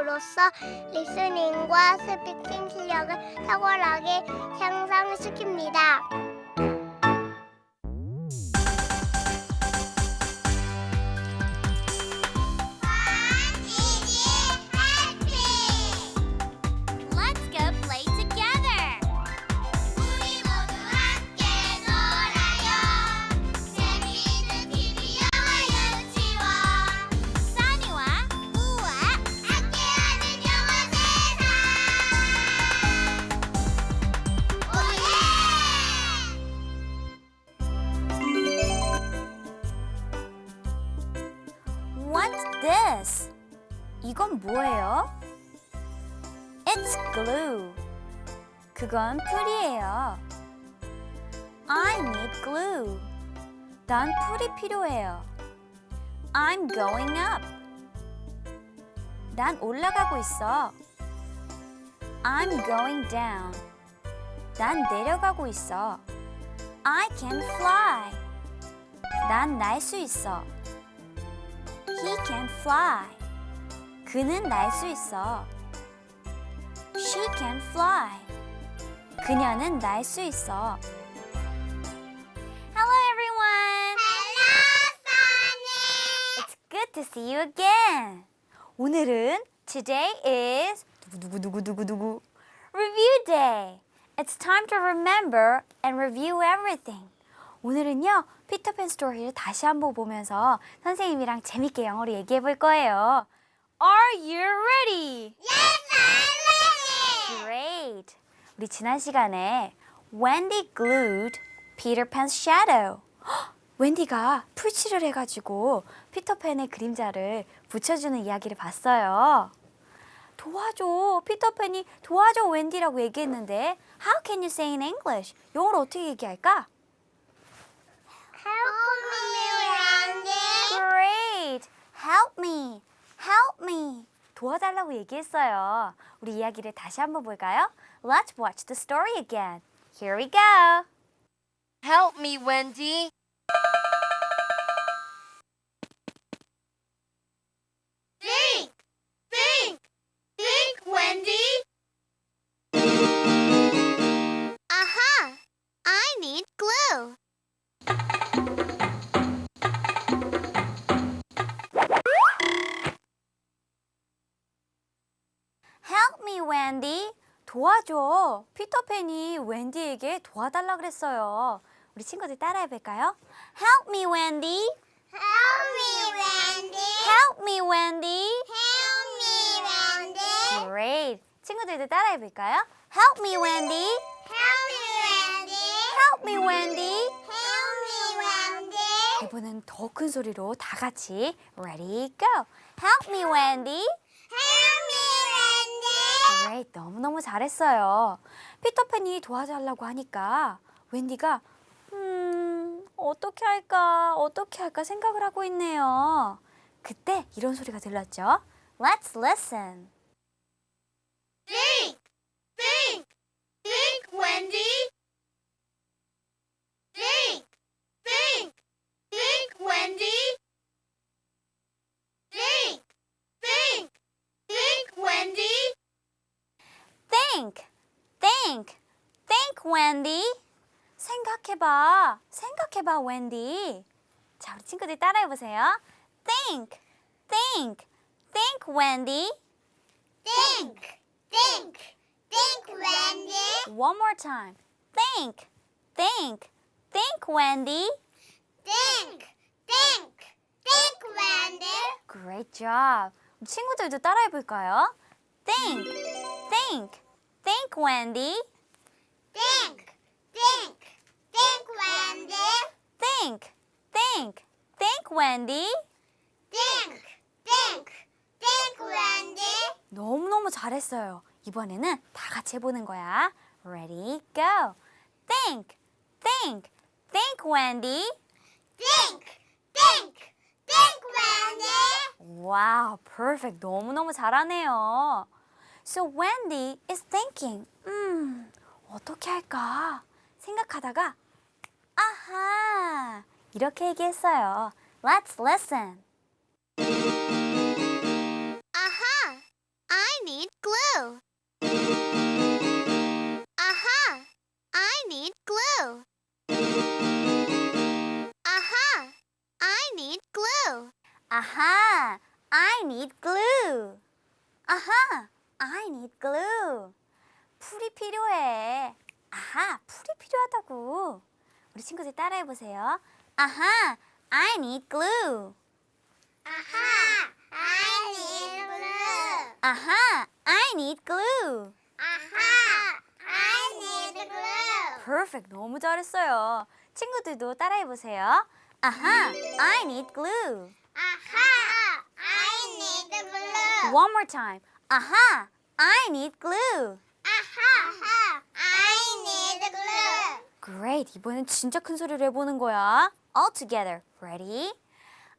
프로그램으로서 리스닝과 스피킹 실력을 탁월하게 향상시킵니다. 건 풀이에요. I need glue. 난 풀이 필요해요. I'm going up. 난 올라가고 있어. I'm going down. 난 내려가고 있어. I can fly. 난 날 수 있어. He can fly. 그는 날 수 있어. She can fly. 그녀는 날 수 있어. Hello everyone. It's good to see you again. 오늘은 today is 두구두구두구두구 review day. It's time to remember and review everything. 오늘은요 피터팬 스토리를 다시 한번 보면서 선생님이랑 재밌게 영어로 얘기해 볼 거예요. Are you ready? Great. 우리 지난 시간에 Wendy glued Peter Pan's shadow. 헉, 웬디가 풀칠을 해가지고 피터팬의 그림자를 붙여주는 이야기를 봤어요. 도와줘. 피터팬이 도와줘 웬디라고 얘기했는데 How can you say in English? 영어로 어떻게 얘기할까? Great. Help me. Help me. 도와달라고 얘기했어요. 우리 이야기를 다시 한번 볼까요? Let's watch the story again. Here we go. Help me, Wendy. 도와줘. 피터팬이 웬디에게 도와달라 그랬어요. 우리 친구들 따라해 볼까요? Help me, Wendy. Help me, Wendy. Help me, Wendy. Help me, Wendy. Great. 친구들도 따라해 볼까요? Help me, Wendy. Help me, Wendy. Help me, Wendy. Help me, Wendy. 이번엔 더 큰 소리로 다 같이 Ready, go. Help me, Wendy. Help Great. 너무너무 잘했어요. 피터팬이 도와달라고 하니까 웬디가 음, 어떻게 할까? 어떻게 할까 생각을 하고 있네요. 그때 이런 소리가 들렸죠? Let's listen. Think, think, think, Wendy. Think, think, think, Wendy. Think, think, think, Wendy. Think, think, think, Wendy. 생각해봐, 생각해봐, 웬디. 자, 우리 친구들 따라해보세요. Think, think, think, Wendy. Think, think, think, Wendy. One more time. Think, think, think, Wendy. Think, think, think, Wendy. Great job. 친구들도 따라해볼까요? Think, think, think, Wendy. Think, think, think, Wendy. Think, think, think, Wendy. Think, think, think, Wendy. 너무너무 잘했어요. 이번에는 다 같이 해보는 거야. Ready, go. Think, think, think, Wendy. Think, think, think, Wendy. Wow, perfect. 너무너무 잘하네요. So Wendy is thinking, 음, 어떻게 할까? 생각하다가, 아하, 이렇게 얘기했어요. Let's listen. Aha! I need glue. Aha! I need glue. Aha! I need glue. 아하, I need glue. 아하, I need glue. 풀이 필요해. 아하, 풀이 필요하다고. 우리 친구들 따라해 보세요. 아하, I need glue. Aha! I need glue. 아하, I need glue. Aha! I need glue. Perfect. 너무 잘했어요. 친구들도 따라해 보세요. 아하, I need glue. Aha! I need glue. One more time. 아하, I need glue. Aha! I need glue. Great. 이번엔 진짜 큰 소리를 해보는 거야. All together. Ready?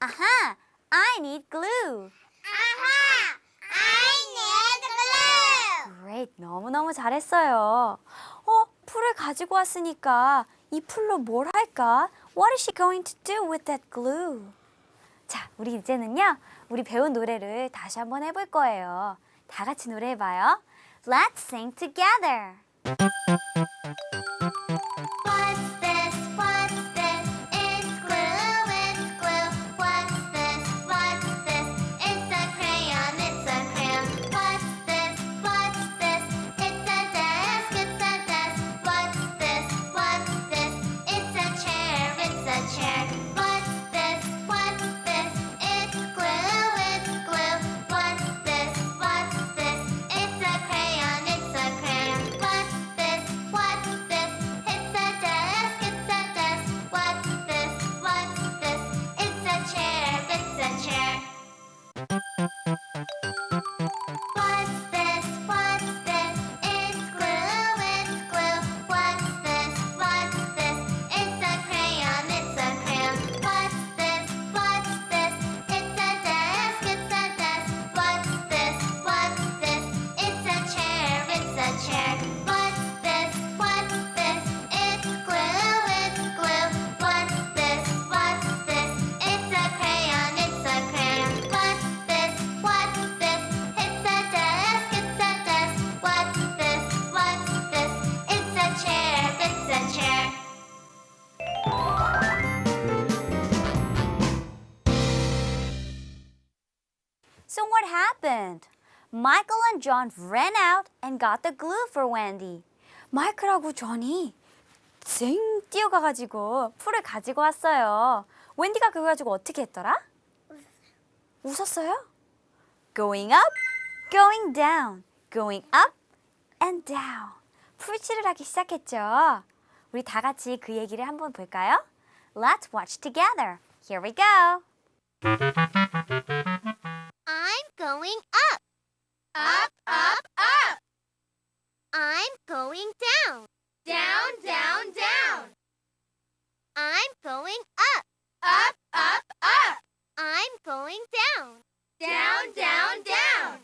아하, I need glue. Aha! I need glue. Great. 너무너무 잘했어요. 어, 풀을 가지고 왔으니까 이 풀로 뭘 할까? What is she going to do with that glue? 자, 우리 이제는요. 우리 배운 노래를 다시 한번 해볼 거예요. 다 같이 노래해봐요. Let's sing together. And John ran out and got the glue for Wendy. 마이클하고 존이 쌩 뛰어가가지고 풀을 가지고 왔어요. 웬디가 그거 가지고 어떻게 했더라? 웃었어요? Going up, going down, going up and down. 풀칠을 하기 시작했죠. 우리 다 같이 그 얘기를 한번 볼까요? Let's watch together. Here we go. I'm going up. Up, up, up. I'm going down. Down, down, down. I'm going up. Up, up, up. I'm going down. Down, down, down.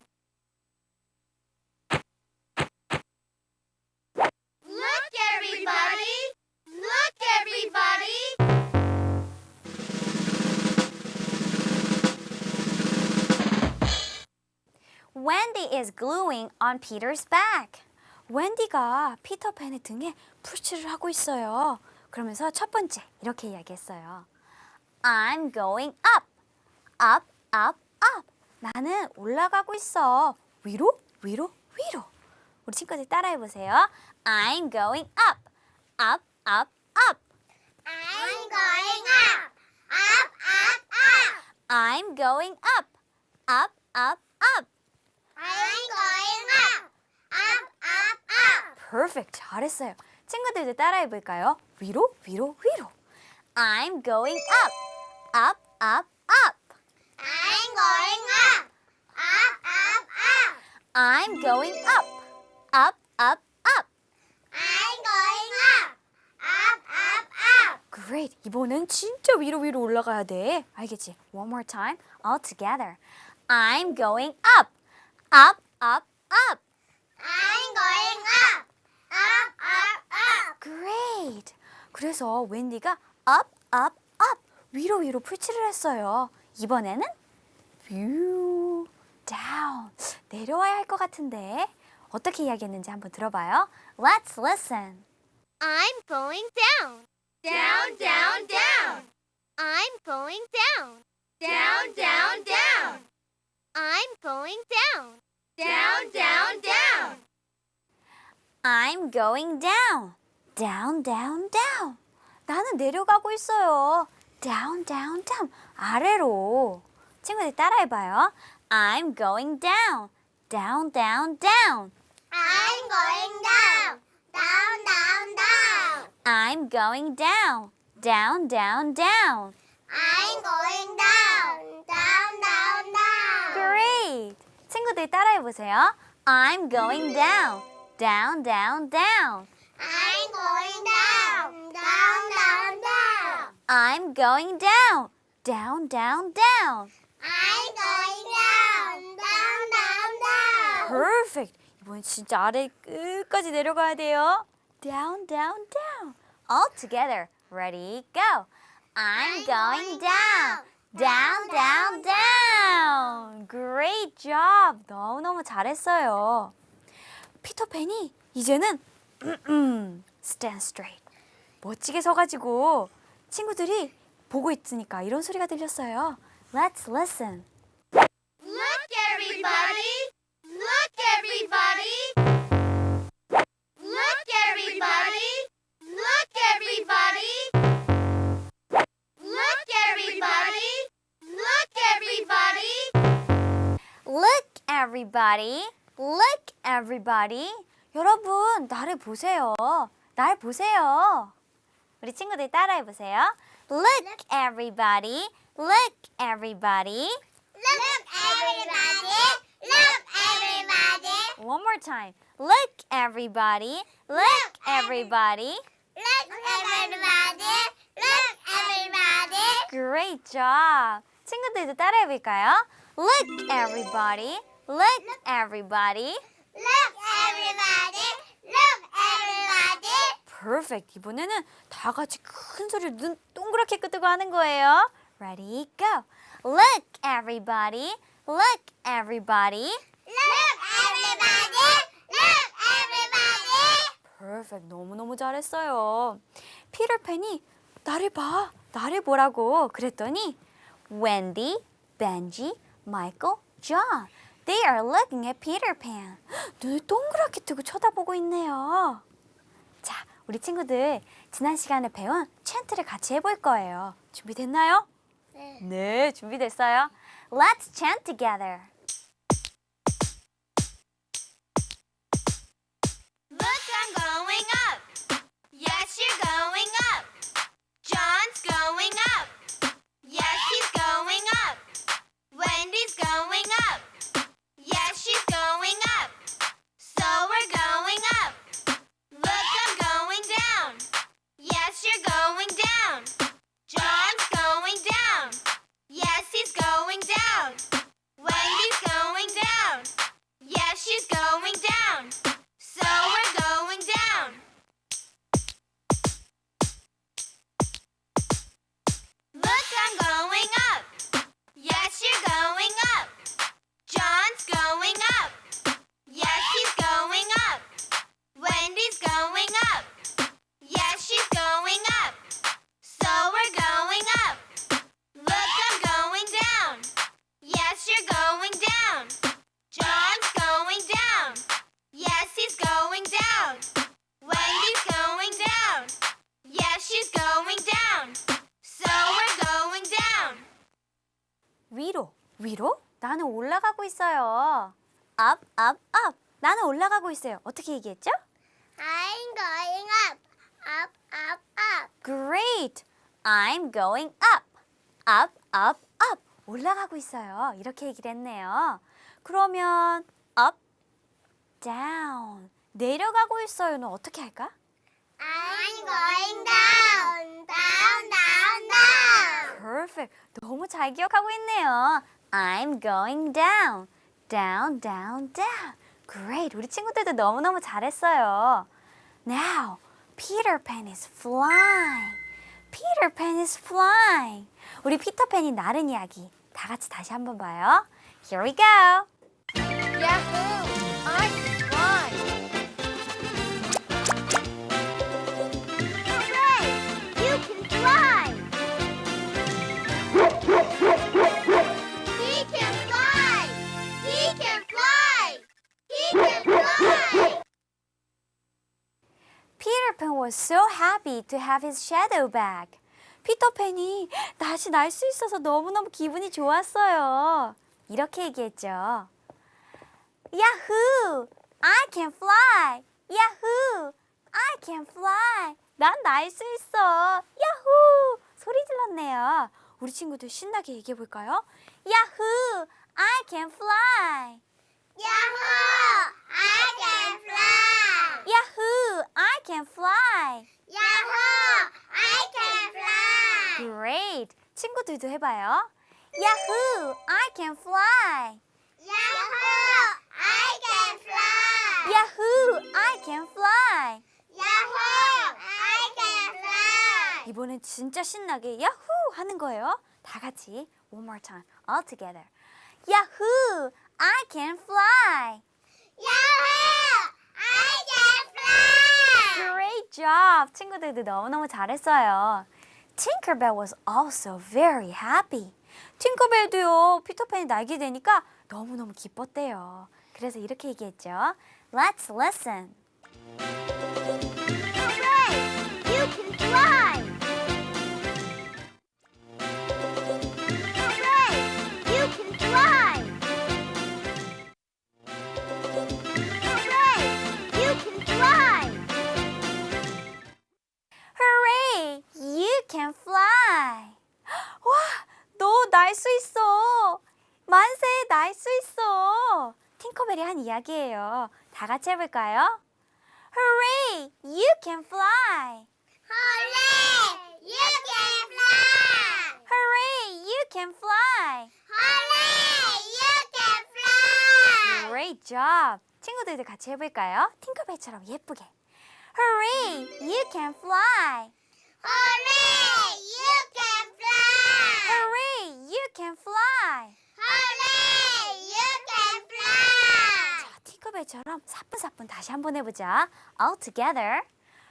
Look, everybody. Look, everybody. Wendy is gluing on Peter's back. 웬디가 피터팬의 등에 풀칠을 하고 있어요. 그러면서 첫 번째 이렇게 이야기했어요. I'm going up, up, up, up. 나는 올라가고 있어. 위로, 위로, 위로. 우리 친구들 따라해 보세요. I'm going up, up, up, up. I'm going up. Up, up, up. I'm going up, up, up, up. Perfect. 잘했어요. 친구들도 따라해 볼까요? 위로, 위로, 위로. I'm going up, up, up, up. I'm going up. Up, up, up. I'm going up, up, up, up. I'm going up. Up, up, up. Great. 이번엔 진짜 위로 위로 올라가야 돼. 알겠지? One more time. All together. I'm going up, up, up, up. I'm going up. Up, up, up. Great. 그래서 웬디가 up, up, up 위로 위로 풀칠을 했어요. 이번에는 view down 내려와야 할 것 같은데 어떻게 이야기했는지 한번 들어봐요. Let's listen. I'm going down. Down, down, down. I'm going down. Down, down, down. I'm going down. Down, down, down. I'm going down. Down, down, down. 나는 내려가고 있어요. Down, down, down. 아래로. 친구들 따라해봐요. I'm going down. Down, down, down. I'm going down. Down, down, down. I'm going down. Down, down, down. I'm going down. 친구들 따라해보세요. I'm going down. Down, down, down. I'm going down. Down, down, down. I'm going down. Down, down, down. I'm going down. Down, down, down. Perfect. 이번 진짜 아래 끝까지 내려가야 돼요. Down, down, down. All together. Ready, go. I'm going down. Down, down, down. Great job. 너무너무 잘했어요. 피터팬이 이제는 stand straight. 멋지게 서가지고 친구들이 보고 있으니까 이런 소리가 들렸어요. Let's listen. Look, everybody! Look, everybody! Look, everybody! Look, everybody! Look everybody. Look everybody. 여러분, 나를 보세요. 날 보세요. 우리 친구들 따라해 보세요. Look everybody. Look everybody. Look, everybody! Look, everybody! One more time. Look everybody. Look everybody. Look, everybody! Look, everybody! Great job. 친구들도 따라해 볼까요? Look everybody. Look everybody. Look, everybody! Look, everybody! Perfect. 이번에는 다 같이 큰 소리로 눈 동그랗게 뜨고 하는 거예요. Ready, go. Look, everybody. Look, everybody. Look, everybody! Look, everybody! Perfect. 너무너무 잘했어요. 피터팬이 나를 봐. 나를 보라고 그랬더니 Wendy, Benji, Michael, John. They are looking at Peter Pan. 눈을 동그랗게 뜨고 쳐다보고 있네요. 자, 우리 친구들 지난 시간에 배운 찬트를 같이 해볼 거예요. 준비됐나요? 네. 네, 준비됐어요. Let's chant together. Look, I'm going up. Yes, you're going up. John's going up. Wendy's going up. Yes, she's going up. So we're going up. Look, I'm going down. Yes, you're going down. John's going 위로, 위로? 나는 올라가고 있어요. Up, up, up. 나는 올라가고 있어요. 어떻게 얘기했죠? I'm going up. Up, up, up. Great. I'm going up. Up, up, up. 올라가고 있어요. 이렇게 얘기를 했네요. 그러면 up, down. 내려가고 있어요는 어떻게 할까? I'm going down. Down, down, down. Perfect. 너무 잘 기억하고 있네요. I'm going down. Down, down, down. Great. 우리 친구들도 너무너무 잘했어요. Now, Peter Pan is flying. Peter Pan is flying. 우리 피터팬이 나른 이야기 다 같이 다시 한번 봐요. Here we go. Yahoo! I can was so happy to have his shadow back. 피터팬이 다시 날 수 있어서 너무너무 기분이 좋았어요. 이렇게 얘기했죠. Yahoo! I can fly! Yahoo! I can fly! 난 날 수 있어! 야호! 소리 질렀네요. 우리 친구들 신나게 얘기해 볼까요? Yahoo! I can fly! Yahoo! I can fly! Yahoo! I can fly! Yahoo! I can fly! Great! 친구들도 해봐요. Yahoo! I can fly! Yahoo! I can fly! Yahoo! I can fly! Yahoo! I can fly! 이번엔 진짜 신나게 야후 하는 거예요. 다 같이 one more time all together. Yahoo! I can fly! Yahoo! I can fly! Great job! 친구들도 너무너무 잘했어요. Tinkerbell was also very happy. 팅커벨도요, 피터팬이 날게 되니까 너무너무 기뻤대요. 그래서 이렇게 얘기했죠. Let's listen. 이 이야기예요. 다 같이 해볼까요? Hooray! You can fly! Hooray! You can fly! Hooray! You can fly! Hooray! You can fly! Great job! 친구들도 같이 해볼까요? 팅커벨처럼 예쁘게. Hooray! You can fly! Hooray! You can fly! Hooray! You can fly! Hooray! You can 팅커벨처럼 사뿐사뿐 다시 한번 해보자. All together.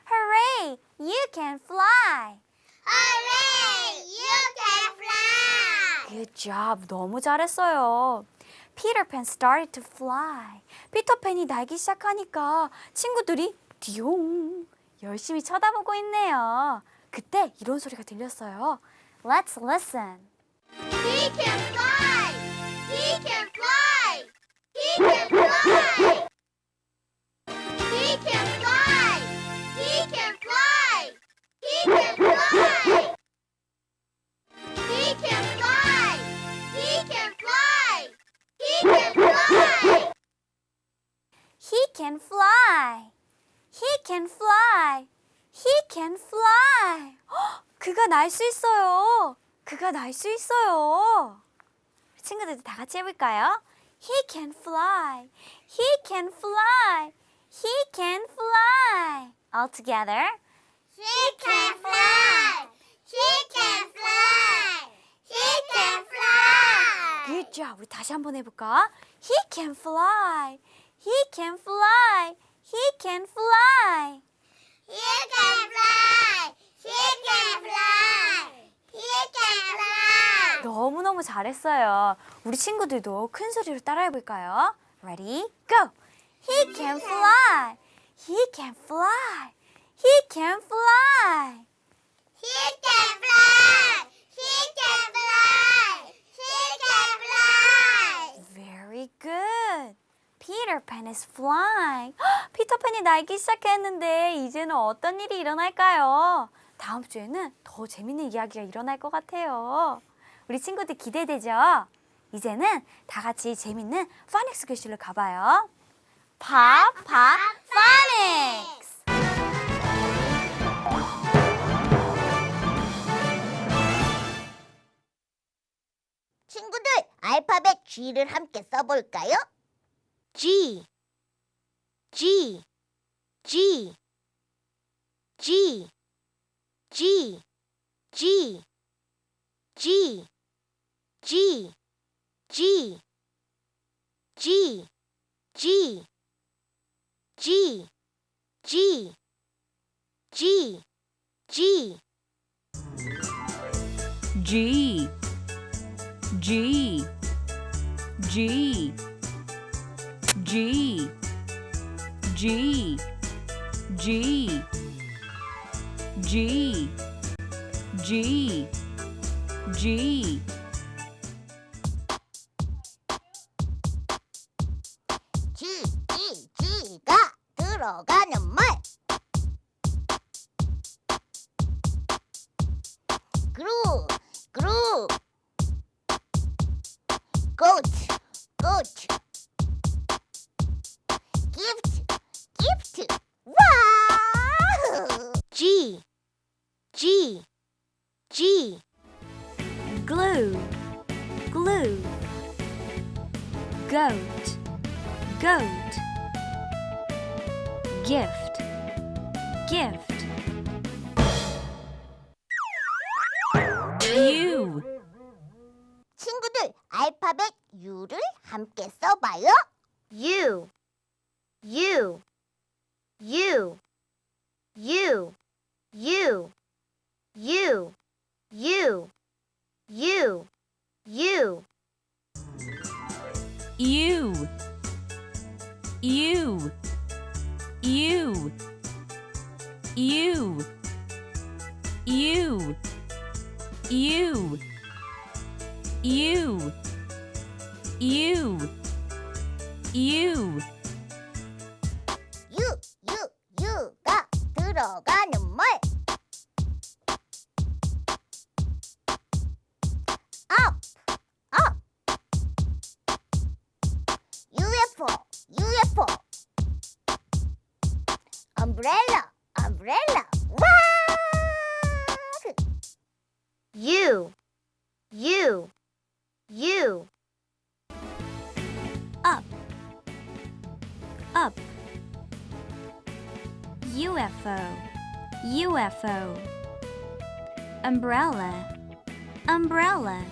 Hooray! You can fly! Hooray! You can fly! Good job. 너무 잘했어요. Peter Pan started to fly. 피터팬이 날기 시작하니까 친구들이 디용 열심히 쳐다보고 있네요. 그때 이런 소리가 들렸어요. Let's listen. He can fly! He can fly! 날 수 있어요. 그가 날 수 있어요. 친구들도 다 같이 해볼까요? He can fly. He can fly. He can fly. All together. He can fly! He can fly! He can fly! Good job. 우리 다시 한번 해볼까? He can fly. He can fly. He can fly. He can fly! 너무너무 잘했어요. 우리 친구들도 큰 소리로 따라해볼까요? Ready, go! He can fly! He can fly! He can fly! He can fly! He can fly! He can fly! Very good! Peter Pan is flying. 헉, 피터팬이 날기 시작했는데 이제는 어떤 일이 일어날까요? 다음 주에는 더 재밌는 이야기가 일어날 것 같아요. 우리 친구들 기대되죠? 이제는 다 같이 재밌는 파닉스 교실로 가봐요. 팝, 팝, 파닉스! 친구들, 알파벳 G를 함께 써볼까요? G. G. G. G. G. G G G G G G G G G G G G G G G G G G G 好看 U를 함께 써봐요. U, U, U, U, U, U, U, U, U. U U U U U U U U U U, U, U가 들어가는 말. Up, up. UFO, UFO. Umbrella, umbrella. 와! U, U, U. up, up, UFO, UFO, umbrella, umbrella,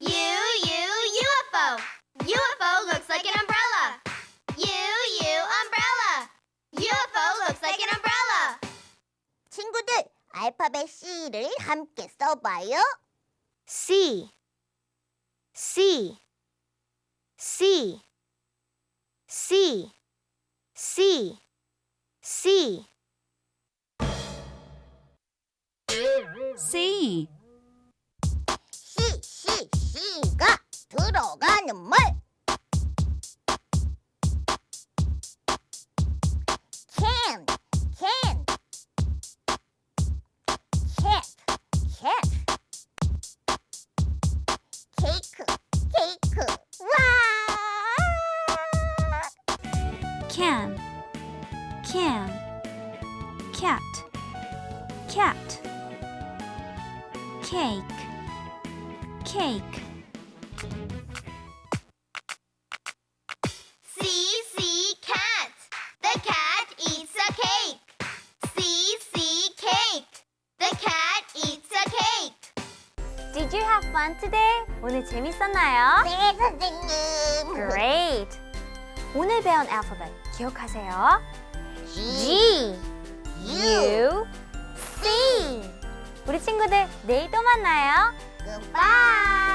U U UFO. UFO looks like an umbrella. U U umbrella. UFO looks like an umbrella. 친구들, 알파벳 C를 함께 써봐요. C, C, C, C, C, C. C C, C, C가 들어가는 말. Can, can. Cat, cat. Cake, cake. 와 can can cat cat cake cake Fun today? 오늘 재밌었나요? 네, 선생님. Great! 오늘 배운 알파벳 기억하세요? G, U, C! 우리 친구들 내일 또 만나요. Goodbye.